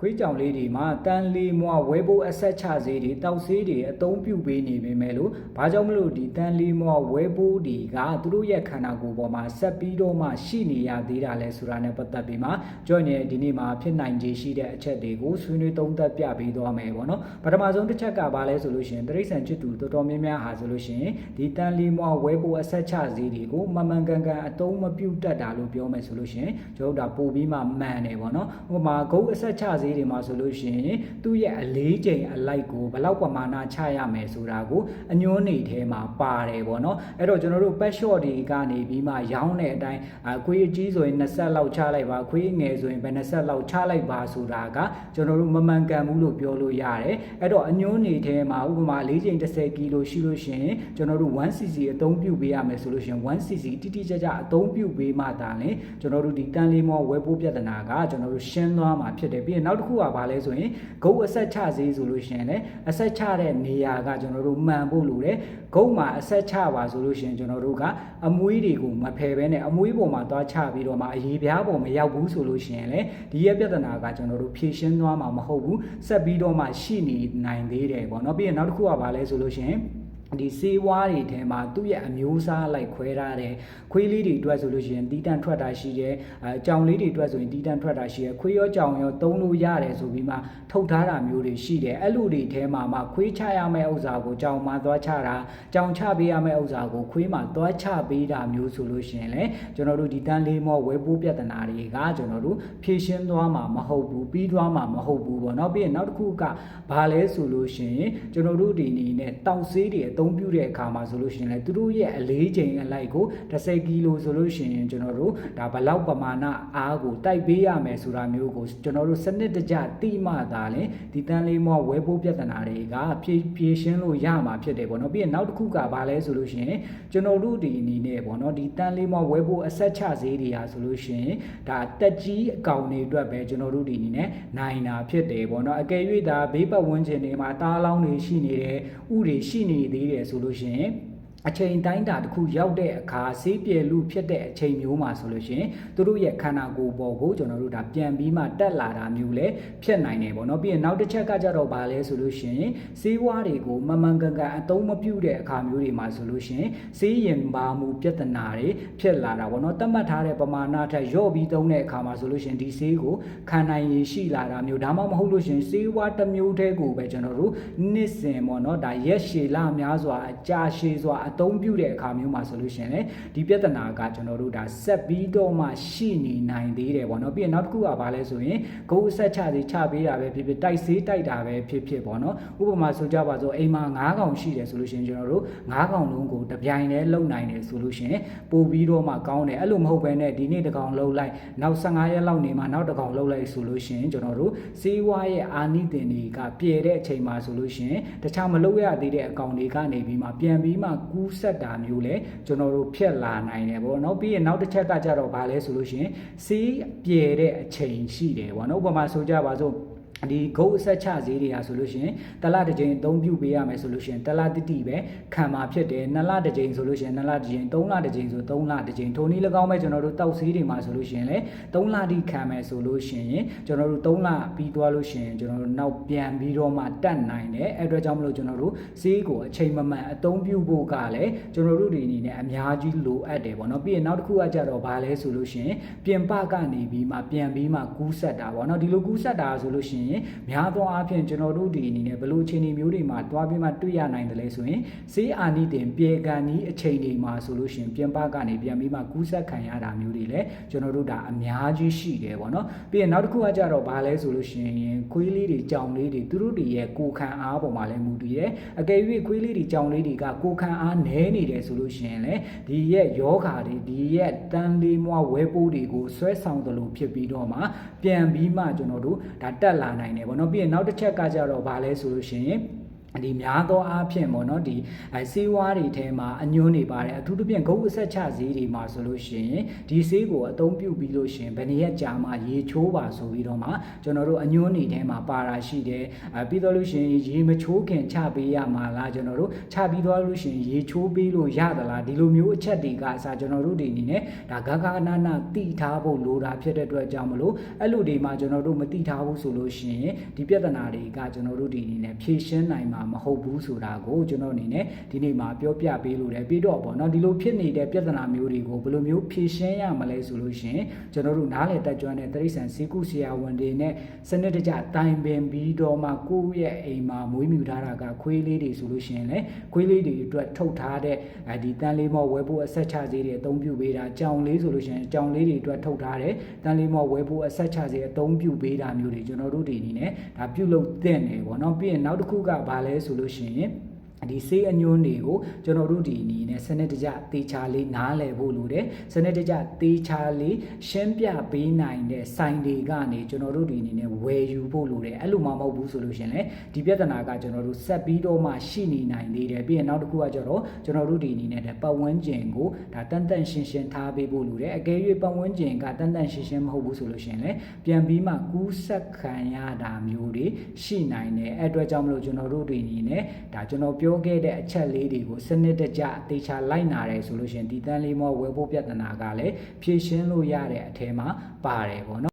ခွေးကြောင်လေးတွေမှာတန်လေးမွားဝဲဖို့အဆက်ချစေးတွေတောက်ဆေးတွေအသုံးပြုပေးနေပေမဲ့လို့ဘာကြောင့်မလို့ဒီတန်လေးမွားဝဲဖို့တွေကသူတို့ရဲ့ခန္ဓာကိုယ်ပေါ်မှာဆက်ပြီးတော့မှရှိနေရသေးတာလဲဆိုတာနဲ့ပတ်သက်ပြီးမှကြောင့်နေဒီနေ့မှာဖြစ်နိုင်ခြေရှိတဲ့အချက်တွေကိုဆွေးနွေးသုံးသပ်ပြပေးသွားမယ်ပေါ့နော်ပထမဆုံးတစ်ချက်ကဘာလဲဆိုလို့ရှိရင်တရိษံချစ်သူတော်တော်များများဟာဆိုလို့ရှိရင်ဒီတန်လေးမွားဝဲဖို့အဆက်ချစေးတွေကိုမမှန်ကန်ကန်အသုံးမပြုတတ်တာလို့ပြောမယ်ဆိုလို့ရှိရင်ကျွန်တော်တို့ဒါပို့ပြီးမှမှန်တယ်ပေါ့နော်ဥပမာဂုတ်အဆက်ချစေးတွေမှာဆိုလို့ရှိရင်သူ့ရဲ့အလေးချိန်အလိုက်ကိုဘယ်လောက်ပမာဏချရမယ်ဆိုတာကိုအညွှန်းနေထဲမှာပါတယ်ပေါ့နော်အဲ့တော့ကျွန်တော်တို့ pet shot တွေကနေပြီးမှရောင်းတဲ့အတိုင်းအခွေးအကြီးဆိုရင်20ဆက်လောက်ချလိုက်ပါခွေးငယ်ဆိုရင်ဘယ်20ဆက်လောက်ချလိုက်ပါဆိုတာကကျွန်တော်တို့မမှန်ကန်ဘူးလို့ပြောလို့ရတယ်အဲ့တော့အညွှန်းနေထဲမှာဥပမာလေးချိန်30ကီလိုရှိလို့ရှိရင်ကျွန်တော်တို့ 1cc အသုံးပြုပေးရမယ်ဆိုလို့ရှိရင် 1cc တိတိကျကျအသုံးပြုပေးမှသာလေကျွန်တော်တို့ဒီတန်လေးမောဝယ်ပိုးပြဿနာကကျွန်တော်တို့ရှင်းသွားမှာဖြစ်တယ်ပြီးရင်နောက်တစ်ခုကဘာလဲဆိုရင်ဂုတ်အဆက်ချစေးဆိုလို့ရှိရင်လည်းအဆက်ချတဲ့နေရာကကျွန်တော်တို့မှန်ဖို့လိုတယ်ဂုတ်မှာအဆက်ချပါဆိုလို့ရှိရင်ကျွန်တော်တို့ကအမွှေးတွေကိုမဖယ်ဘဲနဲ့အမွှေးပေါ်မှာသွားချပြီးတော့မှအရေးပြားပေါ်မရောက်ဘူးဆိုလို့ရှိရင်လည်းဒီရဲ့ပြဿနာကကျွန်တော်တို့ဖြေရှင်းသွားမှာမဟုတ်ဘူးဆက်ပြီးတော့မှရှိနေနိုင်သေးတယ်ပေါ့နော်ပြီးရင်နောက်တစ်ခုကဘာလဲဆိုလို့ရှိရင် ဒီစေးဝါးတွေထဲမှာသူ့ရဲ့အမျိုးအစားလိုက်ခွဲထားတယ်ခွေးလေးတွေအတွက်ဆိုလို့ရှိရင်တီးတန့်ထွက်တာရှိတယ်အဲကြောင်လေးတွေအတွက်ဆိုရင်တီးတန့်ထွက်တာရှိတယ်ခွေးရောကြောင်ရောသုံးလို့ရတယ်ဆိုပြီးမှထုတ်ထားတာမျိုးတွေရှိတယ်အဲ့လိုတွေထဲမှာမှခွေးချရမယ့်ဥစ္စာကိုကြောင်မှသွားချတာကြောင်ချပေးရမယ့်ဥစ္စာကိုခွေးမှသွားချပေးတာမျိုးဆိုလို့ရှိရင်လည်းကျွန်တော်တို့ဒီတန်းလေးမောဝဲပိုးပြဿနာတွေကကျွန်တော်တို့ဖြေရှင်းသွားမှာမဟုတ်ဘူးပြီးသွားမှာမဟုတ်ဘူးပေါ့နော်ပြီးရင်နောက်တစ်ခုကဘာလဲဆိုလို့ရှိရင်ကျွန်တော်တို့ဒီအနေနဲ့တောက်ဆေးတွေအသုံးပြုတဲ့အခါမှာဆိုလို့ရှိရင်လည်းသူတို့ရဲ့အလေးချိန်အလိုက်ကို10ကီလိုဆိုလို့ရှိရင်ကျွန်တော်တို့ဒါဘလောက်ပမာဏအားကိုတိုက်ပေးရမယ်ဆိုတာမျိုးကိုကျွန်တော်တို့စနစ်တကျတိမှသာလေဒီတန်းလေးမောဝဲပိုးပြဿနာတွေကဖြည့်ဖြည့်ရှင်းလို့ရမှာဖြစ်တယ်ပေါ့နော်ပြီးရင်နောက်တစ်ခုကဘာလဲဆိုလို့ရှိရင်ကျွန်တော်တို့ဒီအနေနဲ့ပေါ့နော်ဒီတန်းလေးမောဝဲပိုးအဆက်ချဈေးတွေဟာဆိုလို့ရှိရင်ဒါတက်ကြီးအကောင်တွေအတွက်ပဲကျွန်တော်တို့ဒီအနေနဲ့နိုင်တာဖြစ်တယ်ပေါ့နော်အကယ်၍ဒါဘေးပတ်ဝန်းကျင်တွေမှာတားလောင်းတွေရှိနေတယ်ဥတွေရှိနေသေးတယ်ဆိုလို့ရှိရင် အချိန်တိုင်းတာတစ်ခုရောက်တဲ့အခါဆေးပြဲလူဖြစ်တဲ့အချိန်မျိုးမှာဆိုလို့ရှိရင်သူတို့ရဲ့ခန္ဓာကိုယ်ပေါ်ကိုကျွန်တော်တို့ဒါပြန်ပြီးမှတက်လာတာမျိုးလည်းဖြစ်နိုင်တယ်ပေါ့နော်ပြီးရင်နောက်တစ်ချက်ကကြတော့ဗာလဲဆိုလို့ရှိရင်ဆေးဝါးတွေကိုမမှန်ကန်ကန်အသုံးမပြုတဲ့အခါမျိုးတွေမှာဆိုလို့ရှိရင်ဆေးရင်ပါမှုပြဿနာတွေဖြစ်လာတာပေါ့နော်တတ်မှတ်ထားတဲ့ပမာဏထက်ရော့ပြီးသုံးတဲ့အခါမှာဆိုလို့ရှိရင်ဒီဆေးကိုခံနိုင်ရည်ရှိလာတာမျိုးဒါမှမဟုတ်လို့ရှိရင်ဆေးဝါးတစ်မျိုးတည်းကိုပဲကျွန်တော်တို့နှစ်စဉ်ပေါ့နော်ဒါရက်ရှည်လများစွာအကြာရှည်စွာအသုံးပြုတဲ့အခါမျိုးမှာဆိုလို့ရှိရင်လေဒီပြဿနာကကျွန်တော်တို့ဒါဆက်ပြီးတော့မှရှိနေနိုင်သေးတယ်ပေါ့နော်ပြီးရင်နောက်တစ်ခုကဘာလဲဆိုရင်ဂုတ်အဆက်ချစီချပေးတာပဲဖြစ်ဖြစ်တိုက်ဆေးတိုက်တာပဲဖြစ်ဖြစ်ပေါ့နော်ဥပမာဆိုကြပါစို့အိမ်မှာ9កောင်ရှိတယ်ဆိုလို့ရှိရင်ကျွန်တော်တို့9កောင်လုံးကိုတပြိုင်တည်းလုံနိုင်တယ်ဆိုလို့ရှိရင်ပို့ပြီးတော့မှကောင်းတယ်အဲ့လိုမဟုတ်ဘဲနဲ့ဒီနေ့တစ်ကောင်လုံလိုက်နောက်15ရက်လောက်နေမှနောက်တစ်ကောင်လုံလိုက်ဆိုလို့ရှိရင်ကျွန်တော်တို့စေးဝါးရဲ့အာနိသင်တွေကပြည့်တဲ့အချိန်မှာဆိုလို့ရှိရင်တခြားမလုံရသေးတဲ့အကောင်တွေကနေပြီးမှပြန်ပြီးမှကူးဆက်တာမျိုးလဲကျွန်တော်တို့ဖြက်လာနိုင်တယ်ပေါ့နော်ပြီးရင်နောက်တစ်ချက်ကကြတော့ဗာလဲဆိုလို့ရှိရင်စေးပြည့်တဲ့အချိန်ရှိတယ်ပေါ့နော်ဥပမာဆိုကြပါစို့ ဒီဂုတ်အဆက်ချဈေးတွေဟာဆိုလို့ရှိရင်တလတစ်ကြိမ်အသုံးပြုပေးရမယ်ဆိုလို့ရှိရင်တလတိတိပဲခံမှာဖြစ်တယ်နှစ်လတစ်ကြိမ်ဆိုလို့ရှိရင်နှစ်လတစ်ကြိမ်သုံးလတစ်ကြိမ်ဆိုသုံးလတစ်ကြိမ်ထိုနည်း၎င်းပဲကျွန်တော်တို့တောက်ဈေးတွေမှာဆိုလို့ရှိရင်လေသုံးလတိခံမယ်ဆိုလို့ရှိရင်ကျွန်တော်တို့သုံးလပြီးသွားလို့ရှိရင်ကျွန်တော်တို့နောက်ပြန်ပြီးတော့မှတက်နိုင်တယ်အဲ့အတွက်ကြောင့်မလို့ကျွန်တော်တို့ဈေးကိုအချိန်မမှန်အသုံးပြုဖို့ကလည်းကျွန်တော်တို့တွေအနေနဲ့အများကြီးလိုအပ်တယ်ပေါ့နော်ပြီးရင်နောက်တစ်ခုကကြတော့ဘာလဲဆိုလို့ရှိရင်ပြင်ပကနေပြီးမှပြန်ပြီးမှကူးဆက်တာပေါ့နော်ဒီလိုကူးဆက်တာဆိုလို့ရှိရင်ရင်များသောအားဖြင့်ကျွန်တော်တို့ဒီအနေနဲ့ဘလို့အခြေအနေမျိုးတွေမှာတွားပြီးမှတွေ့ရနိုင်တယ်လဲဆိုရင်စေးအာနိတင်ပြေကန်ဤအချိန်တွေမှာဆိုလို့ရှိရင်ပြင်ပကနေပြန်ပြီးမှကူးဆက်ခံရတာမျိုးတွေလည်းကျွန်တော်တို့ဒါအများကြီးရှိတယ်ပေါ့နော်ပြီးရင်နောက်တစ်ခုကကြတော့ဘာလဲဆိုလို့ရှိရင်ခွေးလေးတွေကြောင်လေးတွေသူတို့တွေရဲ့ကိုခံအားပေါ်မှာလည်းမူတည်တယ်အကယ်၍ခွေးလေးတွေကြောင်လေးတွေကကိုခံအားနည်းနေတယ်ဆိုလို့ရှိရင်လည်းဒီရဲ့ယောဂါတွေဒီရဲ့တန်လေးမွားဝဲပိုးတွေကိုဆွဲဆောင်တယ်လို့ဖြစ်ပြီးတော့မှပြန်ပြီးမှကျွန်တော်တို့ဒါတက်လာနိုင်တယ်ပေါ့နော်ပြီးရင်နောက်တစ်ချက်ကကြတော့ဘာလဲဆိုလို့ရှိရင် ဒီများသောအားဖြင့်ပေါ့နော်ဒီအဲဆေးဝါးတွေထဲမှာအညွှန်းနေပါတယ်အထူးသဖြင့်ဂုတ်အဆက်ချဈေးတွေမှာဆိုလို့ရှိရင်ဒီဆေးကိုအသုံးပြုပြီးလို့ရှိရင်ဘယ်နည်းရက်ကြာမှရေချိုးပါဆိုပြီးတော့မှကျွန်တော်တို့အညွှန်းတွေထဲမှာပါတာရှိတယ်အဲပြီးတော့လို့ရှိရင်ရေမချိုးခင်ချပေးရမှာလားကျွန်တော်တို့ချပြီးသွားလို့ရှိရင်ရေချိုးပေးလို့ရသလားဒီလိုမျိုးအချက်တွေကအစားကျွန်တော်တို့ဒီအနေနဲ့ဒါဂဂနာနာတိထားဖို့လိုတာဖြစ်တဲ့အတွက်ကြောင့်မလို့အဲ့လိုတွေမှာကျွန်တော်တို့မတိထားဘူးဆိုလို့ရှိရင်ဒီပြဿနာတွေကကျွန်တော်တို့ဒီအနေနဲ့ဖြေရှင်းနိုင်မှာမဟုတ်ဘူးဆိုတာကိုကျွန်တော်အနေနဲ့ဒီနေ့မှာပြောပြပေးလို့တယ်ပြီးတော့ပေါ့နော်ဒီလိုဖြစ်နေတဲ့ပြဿနာမျိုးတွေကိုဘယ်လိုမျိုးဖြေရှင်းရမလဲဆိုလို့ရှိရင်ကျွန်တော်တို့နားလည်တက်ကြွတဲ့တရိษံစီကုဆရာဝန်တွေနဲ့စနစ်တကျတိုင်ပင်ပြီးတော့မှကိုယ့်ရဲ့အိမ်မှာမွေးမြူထားတာကခွေးလေးတွေဆိုလို့ရှိရင်လည်းခွေးလေးတွေအတွက်ထုတ်ထားတဲ့အဲဒီတန်လေးမော့ဝဲဖို့အဆက်ချစေးတွေအသုံးပြုပေးတာကြောင်လေးဆိုလို့ရှိရင်ကြောင်လေးတွေအတွက်ထုတ်ထားတဲ့တန်လေးမော့ဝဲဖို့အဆက်ချစေးအသုံးပြုပေးတာမျိုးတွေကျွန်တော်တို့ဒီအနေနဲ့ဒါပြုလုပ်သင့်တယ်ပေါ့နော်ပြီးရင်နောက်တစ်ခုကဘာလဲဆိုလို့ရှိရင် ဒီစေးအညွန်းတွေကိုကျွန်တော်တို့ဒီအနေနဲ့စနစ်တကျတေချာလေးနားလည်ဖို့လိုတယ်စနစ်တကျတေချာလေးရှင်းပြပေးနိုင်တဲ့ဆိုင်တွေကနေကျွန်တော်တို့ဒီအနေနဲ့ဝယ်ယူဖို့လိုတယ်အဲ့လိုမှမဟုတ်ဘူးဆိုလို့ရှရင်လေဒီပြဿနာကကျွန်တော်တို့ဆက်ပြီးတော့မှရှိနေနိုင်သေးတယ်ပြီးရင်နောက်တစ်ခုကကျတော့ကျွန်တော်တို့ဒီအနေနဲ့ပတ်ဝန်းကျင်ကိုဒါတန်တန်ရှင်းရှင်းထားပေးဖို့လိုတယ်အကယ်၍ပတ်ဝန်းကျင်ကတန်တန်ရှင်းရှင်းမဟုတ်ဘူးဆိုလို့ရှရင်လေပြန်ပြီးမှကူးဆက်ခံရတာမျိုးတွေရှိနိုင်တယ်အဲ့အတွက်ကြောင့်မလို့ကျွန်တော်တို့ဒီအနေနဲ့ဒါကျွန်တော်ပြောခဲ့တဲ့အချက်လေးတွေကိုစနစ်တကျအသေးချာလိုက်နာတယ်ဆိုလို့ရှရင်ဒီတန်လေးမောဝယ်ဖို့ပြဿနာကလည်းဖြေရှင်းလို့ရတဲ့အထဲမှာပါတယ်ပေါ့နော်